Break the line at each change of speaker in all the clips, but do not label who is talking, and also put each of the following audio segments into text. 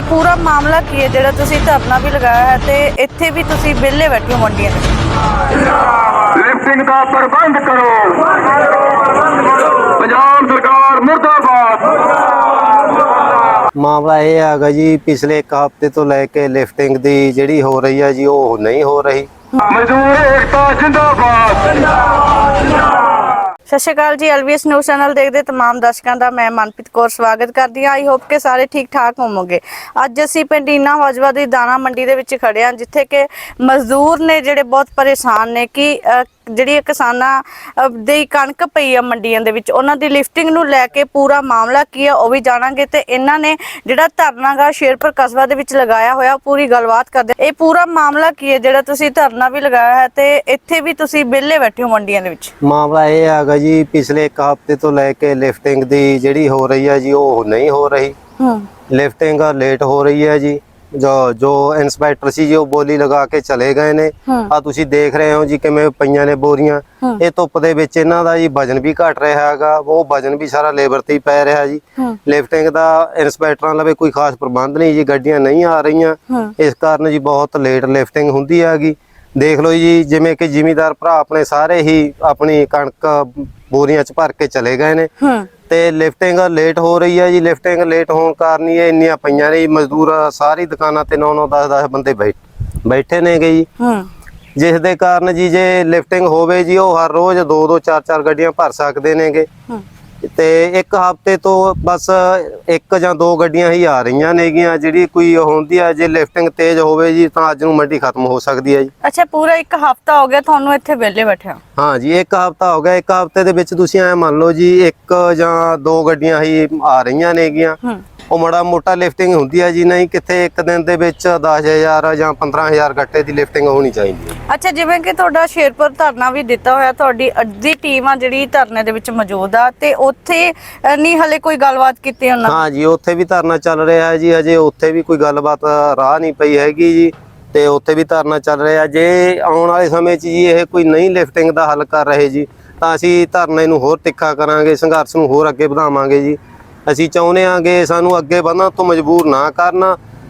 ਪੂਰਾ ਮਾਮਲਾ ਕੀ ਹੈ ਜਿਹੜਾ ਤੁਸੀਂ ਧਰਨਾ ਵੀ ਲਗਾਇਆ ਹੈ ਤੇ ਇੱਥੇ ਵੀ ਤੁਸੀਂ ਵਿਹਲੇ ਬੈਠੇ ਹੋ ਮੰਡੀਆਂ ਦੇ ਵਿੱਚ?
ਲਿਫਟਿੰਗ ਦਾ ਪ੍ਰਬੰਧ ਕਰੋ। ਪੰਜਾਬ ਸਰਕਾਰ ਮੁਰਦਾਬਾਦ।
ਮਾਮਲਾ ਇਹ ਹੈਗਾ ਜੀ ਪਿਛਲੇ ਇੱਕ ਹਫ਼ਤੇ ਤੋਂ ਲੈ ਕੇ ਲਿਫਟਿੰਗ ਦੀ ਜਿਹੜੀ ਹੋ ਰਹੀ ਹੈ ਜੀ ਉਹ ਨਹੀਂ ਹੋ ਰਹੀ।
ਮਜ਼ਦੂਰ ਏਕਤਾ ਜਿੰਦਾਬਾਦ।
ਸਤਿ ਸ਼੍ਰੀ ਅਕਾਲ ਜੀ ਐਲਵੀਐਸ ਨਿਊਜ਼ ਚੈਨਲ ਦੇਖਦੇ ਤਮਾਮ ਦਰਸ਼ਕਾਂ ਦਾ ਮੈਂ ਮਨਪ੍ਰੀਤ ਕੌਰ ਸਵਾਗਤ ਕਰਦੀ ਹਾਂ। ਆਈ ਹੋਪ ਕਿ ਸਾਰੇ ਠੀਕ ਠਾਕ ਹੋਵੋਗੇ। ਅੱਜ ਅਸੀਂ ਪਿੰਡ ਇਨਾ ਵਜਵਾ ਦੀ ਦਾਣਾ ਮੰਡੀ ਦੇ ਵਿੱਚ ਖੜੇ ਹਾਂ ਜਿੱਥੇ ਕਿ ਮਜ਼ਦੂਰ ਨੇ ਜਿਹੜੇ ਬਹੁਤ ਪਰੇਸ਼ਾਨ ਨੇ ਕਿ ਅਹ, ਜਿਹੜੀ ਕਿਸਾਨਾਂ ਅਹ, ਦੀ ਕਣਕ ਪਈ ਆ ਮੰਡੀਆਂ ਦੇ ਵਿੱਚ ਉਹਨਾਂ ਦੀ ਲਿਫਟਿੰਗ ਨੂੰ ਲੈ ਕੇ ਪੂਰਾ ਮਾਮਲਾ ਕੀ ਆ ਉਹ ਵੀ ਜਾਣਾਂਗੇ ਤੇ ਇਹਨਾਂ ਨੇ ਜਿਹੜਾ ਧਰਨਾਗਾ ਸ਼ੇਰਪੁਰ ਕਸਬਾ ਦੇ ਵਿੱਚ ਲਗਾਇਆ ਹੋਇਆ ਪੂਰੀ ਗੱਲਬਾਤ ਕਰਦੇ ਇਹ ਪੂਰਾ ਮਾਮਲਾ ਕੀ ਹੈ ਜਿਹੜਾ ਤੁਸੀਂ ਧਰਨਾ ਵੀ ਲਗਾਇਆ ਹੈ ਤੇ ਇੱਥੇ ਵੀ ਤੁਸੀਂ ਵਿਹਲੇ ਬੈਠੇ ਹੋ ਮੰਡੀਆਂ ਦੇ ਵਿੱਚ?
ਮਾਮਲਾ ਇਹ ਹੈਗਾ ਜੀ ਪਿਛਲੇ ਇੱਕ ਹਫ਼ਤੇ ਤੋਂ ਲੈ ਕੇ ਲਿਫਟਿੰਗ ਦੀ ਜਿਹੜੀ ਹੋ ਰਹੀ ਹੈ ਜੀ ਉਹ ਨਹੀਂ ਹੋ ਰਹੀ।
ਹੂੰ।
ਲਿਫਟਿੰਗ ਲੇਟ ਹੋ ਰਹੀ ਹੈ ਜੀ। ਜੋ ਜੋ ਇਨਸਪੈਕਟਰ ਸੀ ਜੀ ਉਹ ਬੋਲੀ ਲਗਾ ਕੇ ਚਲੇ ਗਏ ਨੇ। ਆ ਤੁਸੀਂ ਦੇਖ ਰਹੇ ਹੋ ਜੀ ਕਿਵੇਂ ਪਈਆਂ ਨੇ ਬੋਰੀਆਂ। ਇਹ ਧੁੱਪ ਦੇ ਵਿੱਚ ਇਹਨਾਂ ਦਾ ਜੀ ਵਜਨ ਵੀ ਘਟ ਰਿਹਾ ਹੈਗਾ। ਉਹ ਵਜਨ ਵੀ ਸਾਰਾ ਲੇਬਰ ਤੇ ਹੀ ਪੈ ਰਿਹਾ ਜੀ। ਲਿਫਟਿੰਗ ਦਾ ਇਨਸਪੈਕਟਰਾਂ ਲਵੇ ਕੋਈ ਖਾਸ ਪ੍ਰਬੰਧ ਨਹੀਂ ਜੀ ਗੱਡੀਆਂ ਨਹੀਂ ਆ ਰਹੀਆਂ। ਇਸ ਕਾਰਨ ਜੀ ਬਹੁਤ ਲੇਟ ਲਿਫਟਿੰਗ ਹੁੰਦੀ ਹੈਗੀ। ਦੇਖ ਲਓ ਜੀ ਜਿਵੇਂ ਕਿ ਜ਼ਿਮੀਦਾਰ ਭਰਾ ਆਪਣੇ ਸਾਰੇ ਹੀ ਆਪਣੀ ਕਣਕ ਬੋਰੀਆਂ 'ਚ ਭਰ ਕੇ ਚਲੇ ਗਏ ਨੇ। ਤੇ ਲਿਫਟਿੰਗ ਲੇਟ ਹੋ ਰਹੀ ਹੈ ਜੀ। ਲਿਫਟਿੰਗ ਲੇਟ ਹੋਣ ਕਾਰਨ ਹੀ ਇਹ ਇੰਨੀਆਂ ਪਈਆਂ ਨੇ ਜੀ। ਮਜ਼ਦੂਰ ਸਾਰੀ ਦੁਕਾਨਾਂ ਤੇ 9 9 10 10 ਬੰਦੇ ਬੈਠ ਬੈਠੇ ਨੇਗੇ ਜੀ।
ਹੂੰ।
ਜਿਸ ਦੇ ਕਾਰਨ ਜੀ ਜੇ ਲਿਫਟਿੰਗ ਹੋਵੇ ਜੀ ਉਹ ਹਰ ਰੋਜ਼ 2 2 4 4 ਗੱਡੀਆਂ ਭਰ ਸਕਦੇ ਨੇਗੇ
ਹੂੰ।
ਤੇ ਇੱਕ ਹਫ਼ਤੇ ਤੋਂ ਬਸ ਇੱਕ ਜਾਂ ਦੋ ਗੱਡੀਆਂ ਹੀ ਆ ਰਹੀਆਂ ਨੇਗੀਆਂ ਜਿਹੜੀ ਕੋਈ ਹੁੰਦੀ ਹੈ ਜੇ ਲਿਫਟਿੰਗ ਤੇਜ਼ ਹੋਵੇ ਜੀ ਤਾਂ ਅੱਜ ਨੂੰ ਮੰਡੀ ਖਤਮ ਹੋ ਸਕਦੀ ਹੈ ਜੀ।
ਅੱਛਾ ਪੂਰਾ ਇੱਕ ਹਫਤਾ ਹੋ ਗਿਆ ਤੁਹਾਨੂੰ ਇੱਥੇ ਵਿਹਲੇ ਬੈਠਿਆ।
ਹਾਂ ਜੀ ਇੱਕ ਹਫ਼ਤਾ ਹੋ ਗਿਆ ਇੱਕ ਹਫ਼ਤੇ ਦੇ ਵਿੱਚ ਤੁਸੀਂ ਐ ਮੰਨ ਲਓ ਜੀ ਇੱਕ ਜਾਂ ਦੋ ਗੱਡੀਆਂ ਹੀ ਆ ਰਹੀਆਂ ਨੇਗੀਆਂ।
ਹੂੰ।
ਉਹ ਮੜਾ ਮੋਟਾ ਲਿਫਟਿੰਗ ਹੁੰਦੀ ਹੈ ਜੀ ਨਹੀਂ ਕਿੱਥੇ ਇੱਕ ਦਿਨ ਦੇ ਵਿੱਚ 10000 ਜਾਂ 15000 ਗੱਟੇ ਦੀ ਲਿਫਟਿੰਗ ਹੋਣੀ ਚਾਹੀਦੀ ਹੈ
ਅੱਛਾ ਜਿਵੇਂ ਕਿ ਤੁਹਾਡਾ ਸ਼ੇਰਪੁਰ ਧਰਨਾ ਵੀ ਦਿੱਤਾ ਹੋਇਆ ਤੁਹਾਡੀ ਅੱਧੀ ਟੀਮ ਆ ਜਿਹੜੀ ਧਰਨੇ ਦੇ ਵਿੱਚ ਮੌਜੂਦ ਆ ਤੇ ਉੱਥੇ ਨਹੀਂ ਹਲੇ ਕੋਈ ਗੱਲਬਾਤ ਕੀਤੀ ਉਹਨਾਂ
ਹਾਂ ਜੀ ਉੱਥੇ ਵੀ ਧਰਨਾ ਚੱਲ ਰਿਹਾ ਹੈ ਜੀ ਹਜੇ ਉੱਥੇ ਵੀ ਕੋਈ ਗੱਲਬਾਤ ਰਾਹ ਨਹੀਂ ਪਈ ਹੈਗੀ ਜੀ ਤੇ ਉੱਥੇ ਵੀ ਧਰਨਾ ਚੱਲ ਰਿਹਾ ਜੇ ਆਉਣ ਵਾਲੇ ਸਮੇਂ 'ਚ ਜੀ ਇਹ ਕੋਈ ਨਹੀਂ ਲਿਫਟਿੰਗ ਦਾ ਹੱਲ ਕਰ ਰਹੇ ਜੀ ਤਾਂ ਅਸੀਂ ਧਰਨੇ ਨੂੰ ਹੋਰ ਤਿੱਖਾ ਕਰਾਂਗੇ ਸੰਘਰਸ਼ ਨੂੰ ਹੋਰ ਅੱਗੇ ਵਧਾਵਾਂਗੇ ਜੀ। ਅਸੀਂ ਚਾਹੁੰਦੇ ਆਂਗੇ ਸਾਨੂੰ ਅੱਗੇ ਵਧਣ ਤੋਂ ਮਜਬੂਰ ਨਾ ਕਰਨ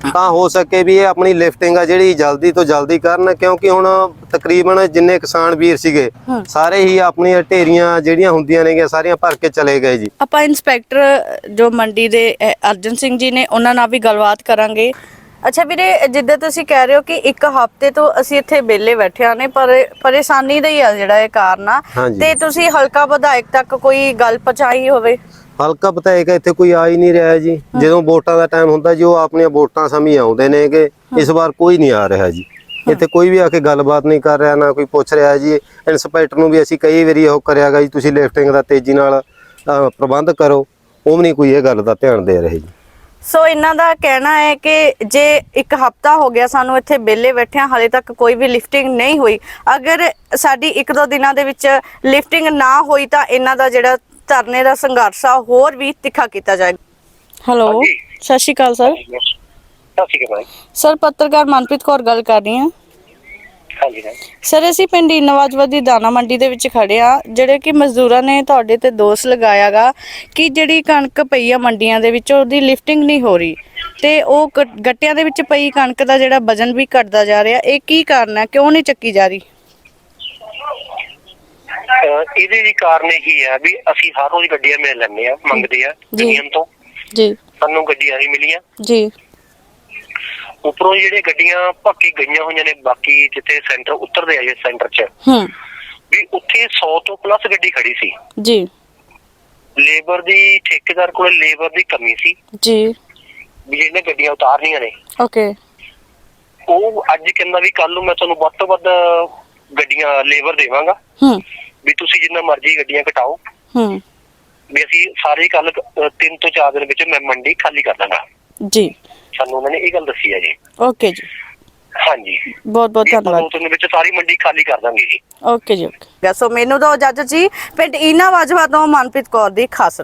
ਤਾਂ ਹੋ ਸਕੇ ਵੀ ਇਹ ਆਪਣੀ ਲਿਫਟਿੰਗ ਆ ਜਿਹੜੀ ਜਲਦੀ ਤੋਂ ਜਲਦੀ ਕਰਨ ਕਿਉਂਕਿ ਹੁਣ ਤਕਰੀਬਨ ਜਿੰਨੇ ਕਿਸਾਨ ਵੀਰ ਸੀਗੇ। ਸਾਰੇ ਹੀ ਆਪਣੀਆਂ ਢੇਰੀਆਂ ਜਿਹੜੀਆਂ ਹੁੰਦੀਆਂ ਨੇਗੀਆਂ ਸਾਰੀਆਂ ਭਰ ਕੇ ਚਲੇ ਗਏ ਜੀ
ਆਪਾਂ ਇੰਸਪੈਕਟਰ ਜੋ ਮੰਡੀ ਦੇ ਅਰਜਨ ਸਿੰਘ ਜੀ ਨੇ ਉਹਨਾਂ ਨਾਲ ਵੀ ਗੱਲਬਾਤ ਕਰਾਂਗੇ ਅੱਛਾ ਵੀਰੇ ਜਿੱਦਾਂ ਤੁਸੀਂ ਕਹਿ ਰਹੇ ਹੋ ਕਿ ਇੱਕ ਹਫ਼ਤੇ ਤੋਂ ਅਸੀਂ ਇੱਥੇ ਵਿਹਲੇ ਬੈਠਿਆ ਨੇ ਪਰ ਪਰੇਸ਼ਾਨੀ ਦਾ ਹੀ ਆ ਜਿਹੜਾ ਇਹ ਕਾਰਨ ਆ। ਤੇ ਤੁਸੀਂ ਹਲਕਾ ਵਿਧਾਇਕ ਤੱਕ ਕੋਈ ਗੱਲ ਪਹੁੰਚਾਈ ਹੋਵੇ
ਹਲਕਾ ਵਿਧਾਇਕ ਇੱਥੇ ਕੋਈ ਆ ਹੀ ਨਹੀਂ ਰਿਹਾ ਜੀ। ਜਦੋਂ ਵੋਟਾਂ ਦਾ ਟਾਈਮ ਹੁੰਦਾ ਜੀ ਉਹ ਆਪਣੀਆਂ ਵੋਟਾਂ ਸਮੀ ਆਉਂਦੇ ਨੇਗੇ ਇਸ ਵਾਰ ਕੋਈ ਨਹੀਂ ਆ ਰਿਹਾ ਜੀ। ਇੱਥੇ ਕੋਈ ਵੀ ਆ ਕੇ ਗੱਲਬਾਤ ਨਹੀਂ ਕਰ ਰਿਹਾ ਨਾ ਕੋਈ ਪੁੱਛ ਰਿਹਾ ਜੀ। ਇਨਸਪੈਕਟਰ ਨੂੰ ਵੀ ਅਸੀਂ ਕਈ ਵਾਰੀ ਉਹ ਕਰਿਆਗਾ ਜੀ ਤੁਸੀਂ ਲਿਫਟਿੰਗ ਦਾ ਤੇਜ਼ੀ ਨਾਲ ਪ੍ਰਬੰਧ ਕਰੋ। ਉਹ ਵੀ ਨਹੀਂ ਕੋਈ ਇਹ ਗੱਲ ਦਾ ਧਿਆਨ ਦੇ ਰਹੇ ਜੀ।
ਸੋ ਇਹਨਾਂ ਦਾ ਕਹਿਣਾ ਹੈ ਕਿ ਜੇ ਇੱਕ ਹਫਤਾ ਹੋ ਗਿਆ ਸਾਨੂੰ ਇੱਥੇ ਵਿਹਲੇ ਬੈਠਿਆਂ ਹਲੇ ਤੱਕ ਕੋਈ ਵੀ ਲਿਫਟਿੰਗ ਨਹੀਂ ਹੋਈ। ਅਗਰ ਸਾਡੀ ਇੱਕ ਦੋ ਦਿਨਾਂ ਦੇ ਵਿੱਚ ਲਿਫਟਿੰਗ ਨਾ ਹੋਈ ਤਾਂ ਇਹਨਾਂ ਦਾ ਜਿਹੜਾ ਧਰਨੇ ਦਾ ਸੰਘਰਸ਼ ਆ ਹੋਰ ਵੀ ਤਿੱਖਾ ਕੀਤਾ ਜਾਏਗਾ। ਹੈਲੋ। ਸਤਿ ਸ਼੍ਰੀ ਅਕਾਲ ਸਰ।
ਸਤਿ ਸ਼੍ਰੀ ਅਕਾਲ।
ਸਰ ਪੱਤਰਕਾਰ ਮਨਪ੍ਰੀਤ ਕੌਰ ਗੱਲ ਕਰ ਰਹੀ ਹਾਂ। ਸਰ ਅਸੀਂ ਪਿੰਡ ਨਵਾਜਵਾ ਦੀ ਦਾਣਾ ਮੰਡੀ ਦੇ ਵਿੱਚ ਖੜੇ ਆ ਜਿਹੜੇ ਕਿ ਮਜ਼ਦੂਰਾਂ ਨੇ ਤੁਹਾਡੇ ਤੇ ਦੋਸ਼ ਲਗਾਇਆਗਾ ਕਿ ਜਿਹੜੀ ਕਣਕ ਪਈ ਆ ਮੰਡੀਆਂ ਦੇ ਵਿੱਚ ਉਹਦੀ ਲਿਫਟਿੰਗ ਨਹੀਂ ਹੋ ਰਹੀ। ਤੇ ਉਹ ਗੱਟਿਆਂ ਦੇ ਵਿੱਚ ਪਈ ਕਣਕ ਦਾ ਜਿਹੜਾ ਵਜਨ ਵੀ ਘਟਦਾ ਜਾ ਰਿਹਾ ਇਹ ਕੀ ਕਾਰਨ ਹੈ? ਕਿਉਂ ਨਹੀਂ ਚੱਕੀ ਜਾ ਰਹੀ?
ਇਹਦੇ ਦੀ ਕਾਰਨ ਇਹੀ ਹੈ ਵੀ ਅਸੀਂ ਹਰ ਰੋਜ਼ ਗੱਡੀਆਂ ਮਿਲ ਲੈਂਦੇ ਆ ਮੰਗਦੇ ਆ। ਯੂਨੀਅਨ ਤੋਂ।
ਜੀ।
ਸਾਨੂੰ ਗੱਡੀਆਂ ਨਹੀਂ ਮਿਲੀਆਂ।
ਜੀ।
ਉੱਪਰੋਂ ਜਿਹੜੇ ਗੱਡੀਆਂ ਪੱਕੀ ਗਈਆਂ ਹੋਈਆਂ ਨੇ ਬਾਕੀ ਜਿੱਥੇ ਸੈਂਟਰ ਉਤਰਦੇ ਆ ਜੇ ਸੈਂਟਰ 'ਚ।
ਹੂੰ।
ਵੀ ਉੱਥੇ 100 ਤੋਂ ਪਲੱਸ ਗੱਡੀ ਖੜੀ ਸੀ।
ਜੀ।
ਲੇਬਰ ਦੀ ਠੇਕੇਦਾਰ ਕੋਲ ਲੇਬਰ ਦੀ ਕਮੀ ਸੀ।
ਜੀ।
ਵੀ ਜਿਹਨੇ ਗੱਡੀਆਂ ਉਤਾਰਨੀਆਂ ਨੇ।
ਓਕੇ।
ਉਹ ਅੱਜ ਕਹਿੰਦਾ ਵੀ ਕੱਲ ਨੂੰ ਮੈਂ ਤੁਹਾਨੂੰ ਵੱਧ ਤੋਂ ਵੱਧ ਗੱਡੀਆਂ ਲੇਬਰ ਦੇਵਾਂਗਾ।
ਹੂੰ।
ਵੀ ਤੁਸੀਂ ਜਿੰਨਾ ਮਰਜ਼ੀ ਗੱਡੀਆਂ ਘਟਾਓ।
ਹੂੰ।
ਵੀ ਅਸੀਂ ਸਾਰੇ ਕੱਲ ਤਿੰਨ ਤੋਂ ਚਾਰ ਦਿਨ ਵਿੱਚ ਮੈਂ ਮੰਡੀ ਖਾਲੀ ਕਰ ਦਾਂਗਾ।
ਜੀ।
ਸਾਨੂੰ ਉਹਨਾਂ ਨੇ ਇਹ ਗੱਲ ਦੱਸੀ ਹੈ ਜੀ।
ਓਕੇ ਜੀ।
ਹਾਂਜੀ।
ਬਹੁਤ ਬਹੁਤ ਧੰਨਵਾਦ
ਦੋ ਦਿਨ ਵਿੱਚ ਸਾਰੀ ਮੰਡੀ ਖਾਲੀ ਕਰ ਦਾਂਗੇ ਜੀ।
ਓਕੇ ਜੀ ਓਕੇ। ਸੋ ਮੈਨੂੰ ਤਾਂ ਇਜਾਜ਼ਤ ਜੀ ਪਿੰਡ ਇਨਾ ਵਾਜਵਾ ਤੋਂ ਮਨਪ੍ਰੀਤ ਕੌਰ ਦੀ ਖਾਸ